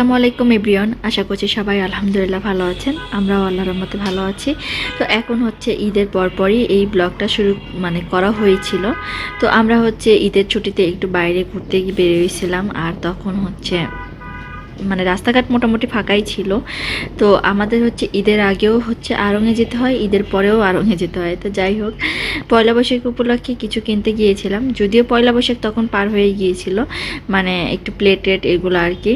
আসসালামু আলাইকুম এভরিওয়ান, আশা করছি সবাই আলহামদুলিল্লাহ ভালো আছেন। আমরাও আল্লাহর মতে ভালো আছি। তো এখন হচ্ছে ঈদের পরপরই এই ব্লগটা শুরু মানে করা হয়েছিল। তো আমরা হচ্ছে ঈদের ছুটিতে একটু বাইরে ঘুরতে বেরিয়েছিলাম, আর তখন হচ্ছে মানে রাস্তাঘাট মোটামুটি ফাঁকাই ছিল। তো আমাদের হচ্ছে ঈদের আগেও হচ্ছে আড়ঙে যেতে হয়, ঈদের পরেও আড়ঙে যেতে হয়। তো যাই হোক, পয়লা বৈশাখ উপলক্ষে কিছু কিনতে গিয়েছিলাম। যদিও পয়লা বৈশাখ তখন পার হয়ে গিয়েছিল মানে একটু প্লেটেড এগুলো আর কি।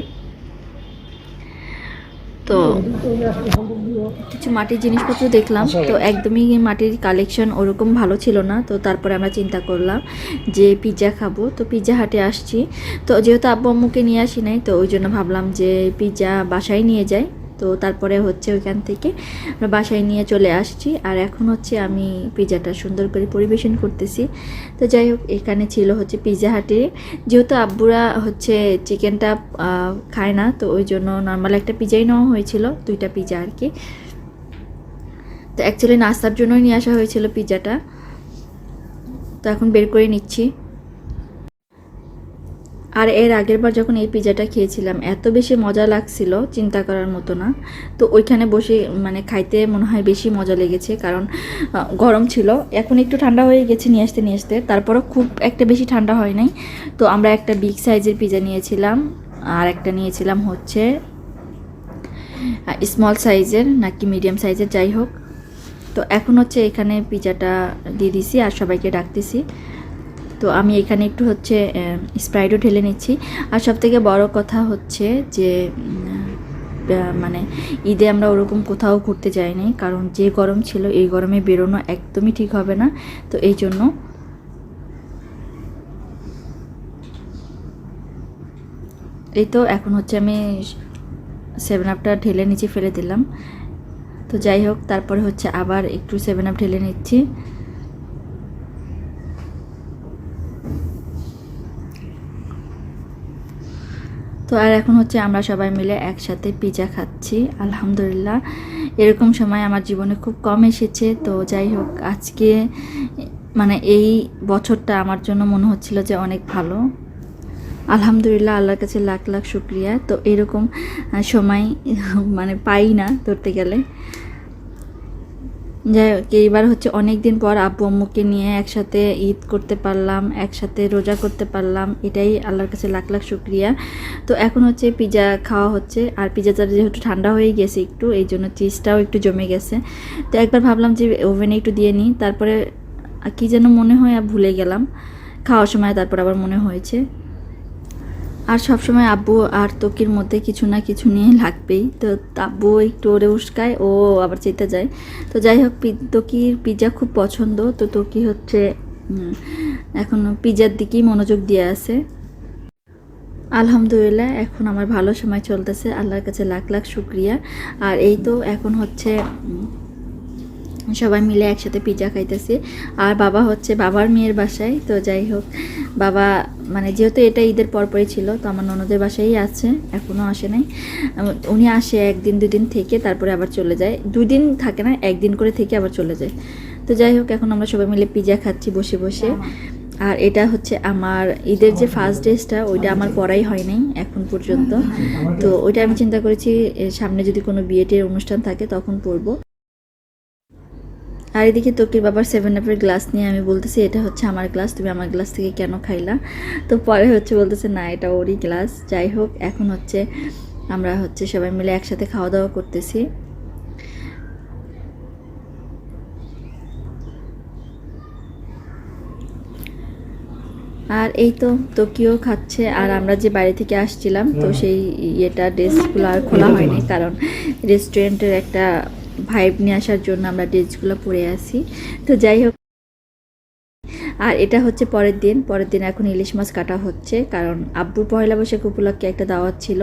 তো কিছু মাটির জিনিসপত্র দেখলাম, তো একদমই মাটির কালেকশন ওরকম ভালো ছিল না, তো তারপরে আমরা চিন্তা করলাম যে পিৎজা খাব, তো পিৎজা হাটে আসছি। তো যেহেতু আব্বু আম্মুকে নিয়ে আসি নাই, তো ওই জন্য ভাবলাম যে পিৎজা বাসায় নিয়ে যাই। তো তারপরে হচ্ছে ওইখান থেকে আমরা বাসায় নিয়ে চলে আসছি। আর এখন হচ্ছে আমি পিৎজাটা সুন্দর করে পরিবেশন করতেছি। তো যাই হোক, এখানে ছিল হচ্ছে পিৎজা হাটে। যেহেতু আব্বুরা হচ্ছে চিকেনটা খায় না, তো ওই জন্য নর্মাল একটা পিজাই নেওয়া হয়েছিল, দুইটা পিৎজা আর কি। তো অ্যাকচুয়ালি নাস্তার জন্যই নিয়ে আসা হয়েছিল পিৎজাটা তো এখন বের করে নিচ্ছি। আর এর আগের বার যখন এই পিৎজাটা খেয়েছিলাম, এত বেশি মজা লাগছিল, চিন্তা করার মতো না। তো ওইখানে বসে মানে খাইতে মনে হয় বেশি মজা লেগেছে, কারণ গরম ছিল। এখন একটু ঠান্ডা হয়ে গেছে নিয়ে আসতে নিয়ে আসতে। তারপরও খুব একটা বেশি ঠান্ডা হয় নাই। তো আমরা একটা বিগ সাইজের পিৎজা নিয়েছিলাম, আর একটা নিয়েছিলাম হচ্ছে স্মল সাইজের নাকি মিডিয়াম সাইজের যাই হোক। তো এখন হচ্ছে এখানে পিৎজাটা দিয়ে দিছি, আর সবাইকে ডাকতেছি। তো আমি এখানে একটু হচ্ছে স্প্রাইটও ঢেলে নিচ্ছি। আর সব থেকে বড় কথা হচ্ছে যে মানে ঈদে আমরা ওরকম কোথাও ঘুরতে যাইনি, কারণ যে গরম ছিল এই গরমে বেরোনো একদমই ঠিক হবে না। তো এই জন্য এই তো এখন হচ্ছে আমি সেভেন আপটা ঢেলে নিচে ফেলে দিলাম। তো যাই হোক, তারপরে হচ্ছে আবার একটু সেভেন আপ ঢেলে নিচ্ছি। তো আর এখন হচ্ছে আমরা সবাই মিলে একসাথে পিজা খাচ্ছি, আলহামদুলিল্লাহ। এরকম সময় আমার জীবনে খুব কম এসেছে, তো যাই হোক, আজকে মানে এই বছরটা আমার জন্য মনে হচ্ছিল যে অনেক ভালো। আলহামদুলিল্লাহ, আল্লাহর কাছে লাখ লাখ শুক্রিয়া। তো এরকম সময় মানে পাই না ধরতে গেলে। যাই হোক, এইবার হচ্ছে অনেক দিন পর আব্বু আম্মুকে নিয়ে একসাথে ঈদ করতে পারলাম, একসাথে রোজা করতে পারলাম, এটাই আল্লাহর কাছে লাখ লাখ শুক্রিয়া। তো এখন হচ্ছে পিৎজা খাওয়া হচ্ছে, আর পিৎজাটা যেহেতু ঠান্ডা হয়ে গেছে একটু, এই জন্য চিজটাও একটু জমে গেছে। তো একবার ভাবলাম যে ওভেনে একটু দিয়ে নিই, তারপরে কী যেন মনে হয় আর ভুলে গেলাম। খাওয়ার সময় তারপর আবার মনে হয়েছে। আর সবসময় আব্বু আর তকির মধ্যে কিছু না কিছু নিয়ে লাগবেই। তো আব্বু একটু ওরে উস্কায় ও আবার চেতে যায়। তো যাই হোক তকির পিৎজা খুব পছন্দ। তো তকি হচ্ছে উম, এখন পিৎজার দিকেই মনোযোগ দিয়ে আছে। আলহামদুলিল্লাহ এখন আমার ভালো সময় চলতেছে। আল্লাহর কাছে লাখ লাখ শুক্রিয়া। আর এই তো এখন হচ্ছে সবাই মিলে একসাথে পিৎজা খাইতেছি। আর বাবা হচ্ছে বাবার মেয়ের বাসায়, তো যাই হোক। বাবা মানে যেহেতু এটা ঈদের পরপরই ছিল, তো আমার ননদের বাসায়ই আছে এখনও আসে নাই। উনি আসে একদিন, দুদিন থেকে, তারপরে আবার চলে যায়। দুই দিন থাকে না, একদিন করে থেকে আবার চলে যায়। তো যাই হোক, এখন আমরা সবাই মিলে পিৎজা খাচ্ছি বসে বসে। আর এটা হচ্ছে আমার ঈদের যে ফার্স্ট ড্রেসটা ওইটা আমার পরাই হয় নাই, এখন পর্যন্ত। তো ওইটা আমি চিন্তা করেছি সামনে যদি কোনো বিয়েটের অনুষ্ঠান থাকে, তখন পরবো আর এদিকে তকির বাবার সেভেন আপের গ্লাস নিয়ে আমি বলতেছি এটা হচ্ছে আমার গ্লাস তুমি আমার গ্লাস থেকে কেন খাইলা? তো পরে হচ্ছে বলতেছে না এটা ওরই গ্লাস যাই হোক এখন হচ্ছে আমরা হচ্ছে সবাই মিলে একসাথে খাওয়া দাওয়া করতেছি। আর এই তো তোকিও খাচ্ছে আর আমরা যে বাড়ি থেকে আসছিলাম তো সেই ইয়েটা ড্রেসগুলো আর খোলা হয়নি কারণ রেস্টুরেন্টের একটা ভাইব নিয়ে আসার জন্য আমরা ড্রেসগুলো পরে আসি তো যাই হোক, আর এটা হচ্ছে পরের দিন। পরের দিন এখন ইলিশ মাছ কাটা হচ্ছে, কারণ আব্বুর পয়লা বৈশাখ উপলক্ষে একটা দাওয়াত ছিল।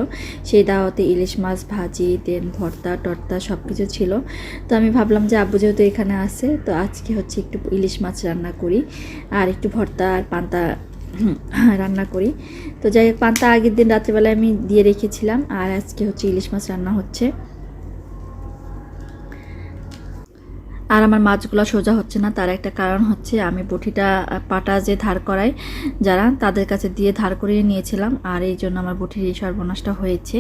সেই দাওয়াতে ইলিশ মাছ, ভাজি, দেন ভর্তা, টর্তা সব কিছু ছিল। তো আমি ভাবলাম যে আব্বু যেহেতু এখানে আছে, তো আজকে হচ্ছে একটু ইলিশ মাছ রান্না করি, আর একটু ভর্তা আর পান্তা রান্না করি। তো যাই হোক, পান্তা আগের দিন রাত্রেবেলায় আমি দিয়ে রেখেছিলাম, আর আজকে হচ্ছে ইলিশ মাছ রান্না হচ্ছে। আর আমার মাছগুলো সোজা হচ্ছে না। তার একটা কারণ হচ্ছে আমি বটিটা পাটা যে ধার করাই, যারা তাদের কাছে দিয়ে ধার করিয়ে নিয়েছিলাম, আর এই জন্য আমার বটির এই সর্বনাশটা হয়েছে।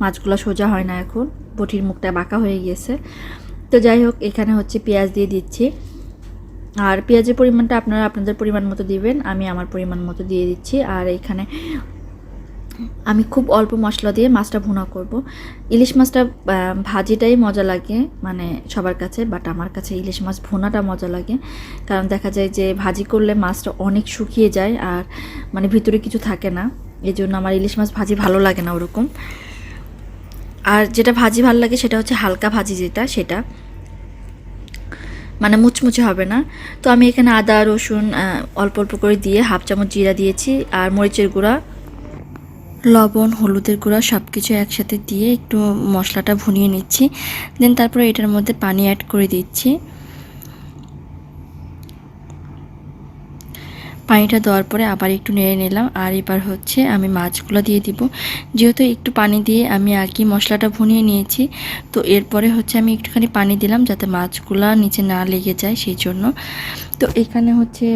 মাছগুলো সোজা হয় না এখন বটির মুখটা বাঁকা হয়ে গিয়েছে। তো যাই হোক, এখানে হচ্ছে পেঁয়াজ দিয়ে দিচ্ছি। আর পেঁয়াজের পরিমাণটা আপনারা আপনাদের পরিমাণ মতো দিবেন, আমি আমার পরিমাণ মতো দিয়ে দিচ্ছি। আর এখানে আমি খুব অল্প মশলা দিয়ে মাছটা ভুনা করব। ইলিশ মাছটা ভাজিটাই মজা লাগে মানে সবার কাছে বাট আমার কাছে ইলিশ মাছ ভুনাটা মজা লাগে। কারণ দেখা যায় যে ভাজি করলে মাছটা অনেক শুকিয়ে যায় আর মানে ভিতরে কিছু থাকে না। এই জন্য আমার ইলিশ মাছ ভাজি ভালো লাগে না ওরকম। আর যেটা ভাজি ভালো লাগে সেটা হচ্ছে হালকা ভাজি যেটা, সেটা। মানে মুচমুচে হবে না। তো আমি এখানে আদা, রসুন অল্প অল্প করে দিয়ে হাফ চামচ জিরা দিয়েছি, আর মরিচের গুঁড়া। লবণ, হলুদের গুঁড়া সব কিছু একসাথে দিয়ে একটু মশলাটা ভুনিয়ে নিচ্ছি। দেন তারপরে এটার মধ্যে পানি অ্যাড করে দিচ্ছি। পানিটা দেওয়ার পরে আবার একটু নেড়ে নিলাম। আর এবার হচ্ছে আমি মাছগুলো দিয়ে দিব। যেহেতু একটু পানি দিয়ে আমি আগে মশলাটা ভুনিয়ে নিয়েছি, তো এরপরে হচ্ছে আমি একটুখানি পানি দিলাম যাতে মাছগুলো নিচে না লেগে যায় সেই জন্য তো এখানে হচ্ছে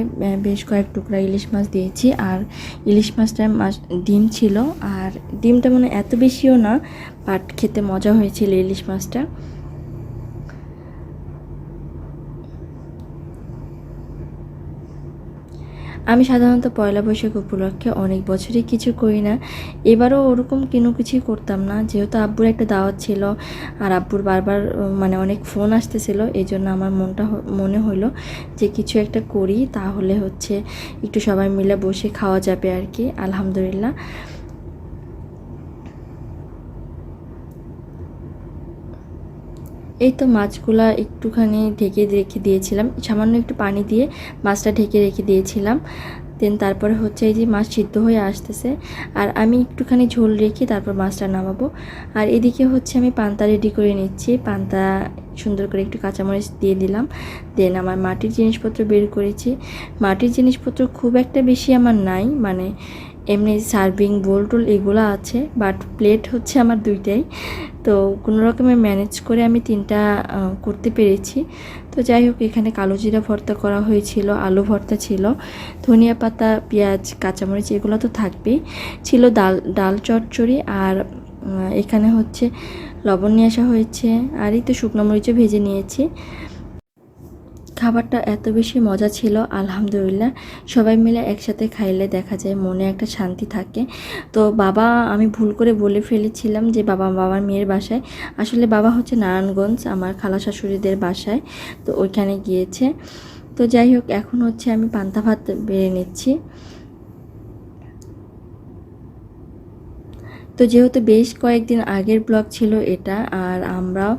বেশ কয়েক টুকরা ইলিশ মাছ দিয়েছি। আর ইলিশ মাছটা মাছ, ডিম ছিল। আর ডিমটা মানে এত বেশিও না, বাট খেতে মজা হয়েছিল ইলিশ মাছটা। আমি সাধারণত পয়লা বৈশাখ উপলক্ষে অনেক বছরই কিছু করি না। এবারও ওরকম কোনো কিছুই করতাম না। যেহেতু আব্বুর একটা দাওয়াত ছিল আর আব্বুর বারবার মানে অনেক ফোন আসতেছিল এই জন্য আমার মনটা মনে হলো যে কিছু একটা করি, তাহলে হচ্ছে একটু সবাই মিলে বসে খাওয়া যাবে আর কি, আলহামদুলিল্লাহ। এই তো মাছগুলা একটুখানি ঢেকে রেখে দিয়েছিলাম। সামান্য একটু পানি দিয়ে মাছটা ঢেকে রেখে দিয়েছিলাম। দেন তারপরে হচ্ছে এই যে মাছ সিদ্ধ হয়ে আসতেছে। আর আমি একটুখানি ঝোল রেখে তারপর মাছটা নামাবো। আর এদিকে হচ্ছে আমি পান্তা রেডি করে নিচ্ছি। পান্তা সুন্দর করে একটু কাঁচামরিচ দিয়ে দিলাম। দেন আমার মাটির জিনিসপত্র বের করেছি। মাটির জিনিসপত্র খুব একটা বেশি আমার নাই। মানে এমনি সার্ভিং বোল টোল এগুলো আছে বাট প্লেট হচ্ছে আমার দুইটাই। তো কোনো রকমে ম্যানেজ করে আমি তিনটা করতে পেরেছি। তো যাই হোক, এখানে কালো জিরা ভর্তা করা হয়েছিল, আলু ভর্তা ছিল, ধনিয়া পাতা, পেঁয়াজ, কাঁচামরিচ এগুলো তো থাকবেই। ছিল ডাল ডাল চচ্চড়ি আর এখানে হচ্ছে লবণ নিয়ে আসা হয়েছে। আর এই তো শুকনো মরিচও ভেজে নিয়েছি। খাবারটা এত বেশি মজা ছিল, আলহামদুলিল্লাহ। সবাই মিলে একসাথে খাইলে দেখা যায় মনে একটা শান্তি থাকে। তো বাবা, আমি ভুল করে বলে ফেলেছিলাম যে বাবা, বাবার মেয়ের বাসায়। আসলে বাবা হচ্ছে নারায়ণগঞ্জ, আমার খালা শাশুড়িদের বাসায়, তো ওইখানে গিয়েছে। তো যাই হোক, এখন হচ্ছে আমি পান্তা ভাত বেড়ে নিচ্ছি। তো যেহেতু বেশ কয়েকদিন আগের ব্লগ ছিল এটা, আর আমরাও,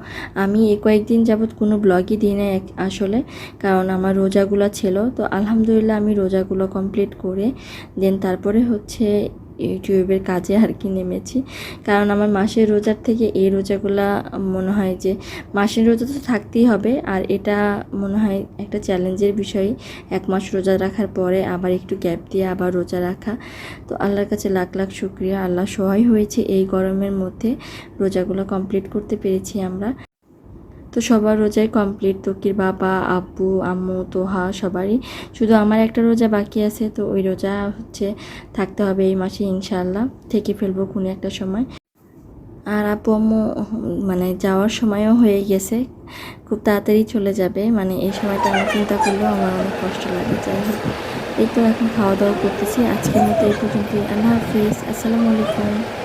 আমি এই কয়েকদিন যাবৎ কোনো ব্লগই দিই না আসলে, কারণ আমার রোজাগুলো ছিল। তো আলহামদুলিল্লাহ আমি রোজাগুলো কমপ্লিট করে দেন তারপরে হচ্ছে ইউটিউবের কাজে আর কি নেমেছি। কারণ আমার মাসের রোজার থেকে এই রোজাগুলা মনে হয় যে, মাসের রোজা তো থাকতেই হবে। আর এটা মনে হয় একটা চ্যালেঞ্জের বিষয় এক মাস রোজা রাখার পরে আবার একটু গ্যাপ দিয়ে আবার রোজা রাখা। তো আল্লাহর কাছে লাখ লাখ শুক্রিয়া। আল্লাহ সহায় হয়েছে এই গরমের মধ্যে। রোজাগুলো কমপ্লিট করতে পেরেছি আমরা। তো সবার রোজাই কমপ্লিট তোকির বাবা, আব্বু, আম্মু, তোহা সবারই। শুধু আমার একটা রোজা বাকি আছে, তো ওই রোজা হচ্ছে থাকতে হবে এই মাসে ইনশাল্লাহ থেকে ফেলব কোনো একটা সময়। আর আপু আম্মু মানে যাওয়ার সময়ও হয়ে গেছে, খুব তাড়াতাড়ি চলে যাবে মানে এই সময়টা আমি চিন্তা করলেও আমার অনেক কষ্ট লাগে, যাই হোক। এই তো এখন খাওয়া দাওয়া করতেছি, আজকের মতো এই পর্যন্তই, আল্লাহ হাফিজ, আসসালামু আলাইকুম।